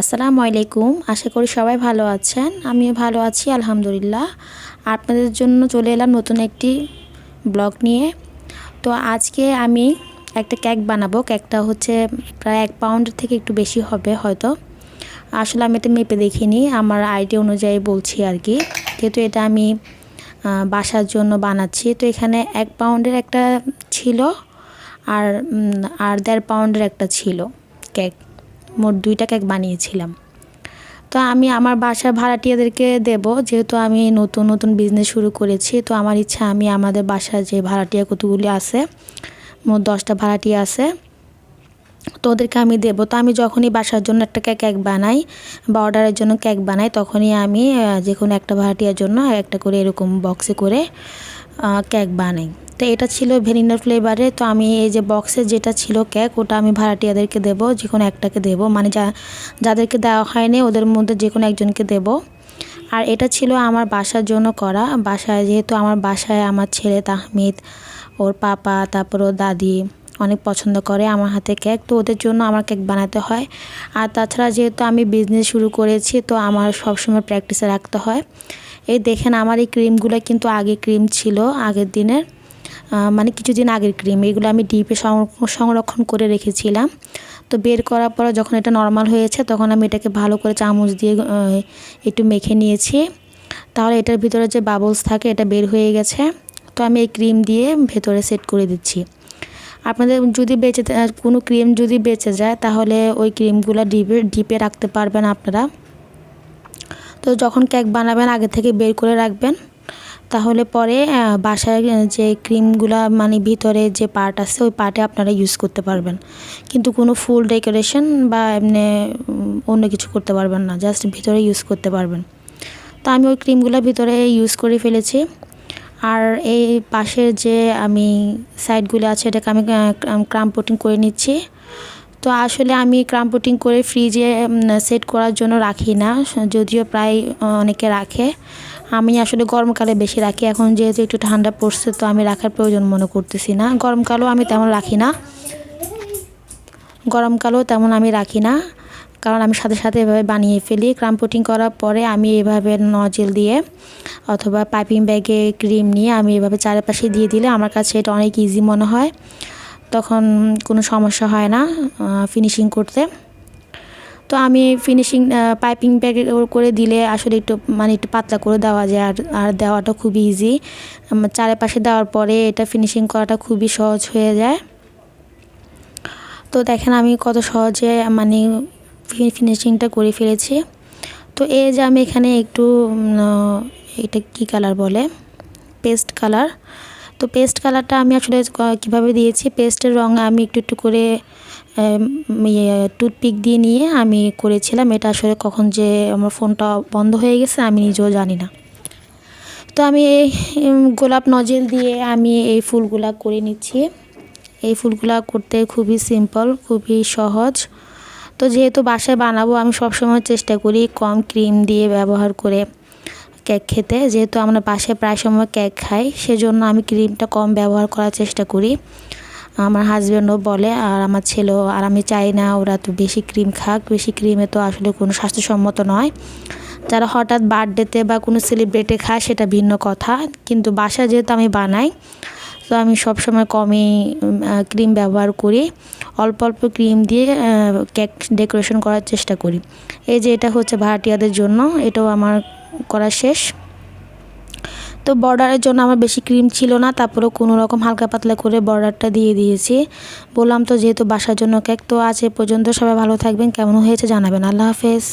আসসালামু আলাইকুম। আশা করি সবাই ভালো আছেন। আমিও ভালো আছি, আলহামদুলিল্লাহ। আপনাদের জন্য চলে এলাম নতুন একটি ব্লগ নিয়ে। তো আজকে আমি একটা কেক বানাবো। কেকটা হচ্ছে প্রায় এক পাউন্ড থেকে একটু বেশি হবে হয়তো। আসলে আমি এটা মেপে দেখিনি, আমার আইডিয়া অনুযায়ী বলছি আর কি। যেহেতু এটা আমি বাসার জন্য বানাচ্ছি। তো এখানে এক পাউন্ডের একটা ছিল আর আর দেড় পাউন্ডের একটা ছিল কেক। মোট দুইটা কেক বানিয়েছিলাম। তো আমি আমার বাসার ভাড়াটিয়াদেরকে দেব, যেহেতু আমি নতুন নতুন বিজনেস শুরু করেছি, তো আমার ইচ্ছা আমি আমাদের বাসার যে ভাড়াটিয়া কতগুলি আছে, মোট দশটা ভাড়াটিয়া আছে, তো ওদেরকে আমি দেবো। তো আমি যখনই বাসার জন্য একটা কেক বানাই বা অর্ডারের জন্য কেক বানাই, তখনই আমি যে কোনো একটা ভাড়াটিয়ার জন্য একটা করে এরকম বক্সে করে কেক বানাই। তো এটা ছিল ভ্যানিলা ফ্লেভারে তো আমি এই যে বক্সে যেটা ছিল কেক ওটা আমি ভাড়াটিয়াদেরকে দেবো, যে কোনো একটাকে দেবো। মানে যা, যাদেরকে দেওয়া হয়নি, ওদের মধ্যে যে কোনো একজনকে দেবো। আর এটা ছিল আমার বাসার জন্য করা। বাসায় যেহেতু আমার বাসায় আমার ছেলে তাহমিদ, ওর পাপা, তারপর ওর দাদি অনেক পছন্দ করে আমার হাতে কেক তো ওদের জন্য আমার কেক বানাতে হয়। আর তাছাড়া যেহেতু আমি বিজনেস শুরু করেছি, তো আমার সবসময় প্র্যাকটিসে রাখতে হয়। এই দেখেন আমার এই ক্রিমগুলো কিন্তু আগে ক্রিম ছিল, আগের দিনের মানে কিছুদিন আগের ক্রিম। এগুলো আমি ডিপে সংরক্ষণ করে রেখেছিলাম। তো বের করার পর যখন এটা নর্মাল হয়েছে, তখন আমি এটাকে ভালো করে চামচ দিয়ে একটু মেখে নিয়েছি। তাহলে এটার ভিতরে যে বাবলস থাকে, এটা বের হয়ে গেছে। তো আমি এই ক্রিম দিয়ে ভেতরে সেট করে দিচ্ছি। আপনাদের যদি বেঁচে কোনো ক্রিম যদি বেঁচে যায়, তাহলে ওই ক্রিমগুলো ডিপে ডিপে রাখতে পারবেন আপনারা। তো যখন কেক বানাবেন, আগে থেকে বের করে রাখবেন। তাহলে পরে বাসায় যে ক্রিমগুলো মানে ভিতরে যে পার্ট আছে, ওই পার্টে আপনারা ইউজ করতে পারবেন। কিন্তু কোনো ফুল ডেকোরেশন বা এমনি অন্য কিছু করতে পারবেন না জাস্ট ভিতরে ইউজ করতে পারবেন। তো আমি ওই ক্রিমগুলো ভিতরে ইউজ করে ফেলেছি। আর এই পাশের যে, আমি সাইডগুলো আছে, এটাকে আমি ক্রাম পুটিং করে নিচ্ছি। তো আসলে আমি ক্রাম পুটিং করে ফ্রিজে সেট করার জন্য রাখি না, যদিও প্রায় অনেকে রাখে। আমি আসলে গরমকালে বেশি রাখি, এখন যেহেতু একটু ঠান্ডা পড়ছে তো আমি রাখার প্রয়োজন মনে করতেছি না। গরমকালেও আমি তেমন রাখি না। গরমকালেও তেমন আমি রাখি না, কারণ আমি সাথে সাথে এভাবে বানিয়ে ফেলি। ক্রাম পুটিং করার পরে আমি এভাবে নজেল দিয়ে অথবা পাইপিং ব্যাগে ক্রিম নিয়ে আমি এভাবে চারপাশে দিয়ে দিলে আমার কাছে এটা অনেক ইজি মনে হয়। তখন কোনো সমস্যা হয় না ফিনিশিং করতে। তো আমি ফিনিশিং পাইপিং ব্যাগে করে দিলে আসলে একটু মানে একটু পাতলা করে দেওয়া যায়, আর আর দেওয়াটা খুবই ইজি চারপাশে দেওয়ার পরে এটা ফিনিশিং করাটা খুবই সহজ হয়ে যায়। তো দেখেন আমি কত সহজে মানে ফিনিশিংটা করে ফেলেছি। তো এই যে আমি এখানে একটু এটা কি কালার বলে? পেস্ট কালার তো পেস্ট কালারটা আমি আসলে কীভাবে দিয়েছি? পেস্টের রঙ আমি একটু একটু করে টুথপিক দিয়ে নিয়ে আমি করেছিলাম। এটা আসলে কখন যে আমার ফোনটা বন্ধ হয়ে গেছে, আমি নিজেও জানি না। তো আমি এই গোলাপ নজেল দিয়ে আমি এই ফুলগুলা করে নিচ্ছি। এই ফুলগুলা করতে খুবই সিম্পল খুবই সহজ। তো যেহেতু বাসায় বানাবো, আমি সবসময় চেষ্টা করি কম ক্রিম দিয়ে ব্যবহার করে। কেক খেতে। যেহেতু আমরা বাসায় প্রায় সময় কেক খাই, সেজন্য আমি ক্রিমটা কম ব্যবহার করার চেষ্টা করি। আমার হাজব্যান্ডও বলে, আর আমার ছেলেও, আর আমি চাই না ওরা তো বেশি ক্রিম খাক। বেশি ক্রিমে তো আসলে কোনো স্বাস্থ্যসম্মত নয়। যারা হঠাৎ বার্থডেতে বা কোনো সেলিব্রেটে খায়, সেটা ভিন্ন কথা। কিন্তু বাসা যেহেতু আমি বানাই, তো আমি সবসময় কমই ক্রিম ব্যবহার করি। অল্প অল্প ক্রিম দিয়ে কেক ডেকোরেশন করার চেষ্টা করি। এই যে এটা হচ্ছে ভাড়াটিয়াদের জন্য, এটাও আমার করা শেষ। তো বর্ডারের জন্য আমার বেশি ক্রিম ছিল না, তারপরেও কোনো রকম হালকা পাতলা করে বর্ডারটা দিয়ে দিয়েছি। বললাম তো যেহেতু বাসার জন্য কেক তো আছে পর্যন্ত সবাই ভালো থাকবেন, কেমন হয়েছে জানাবেন। আল্লাহ হাফেজ।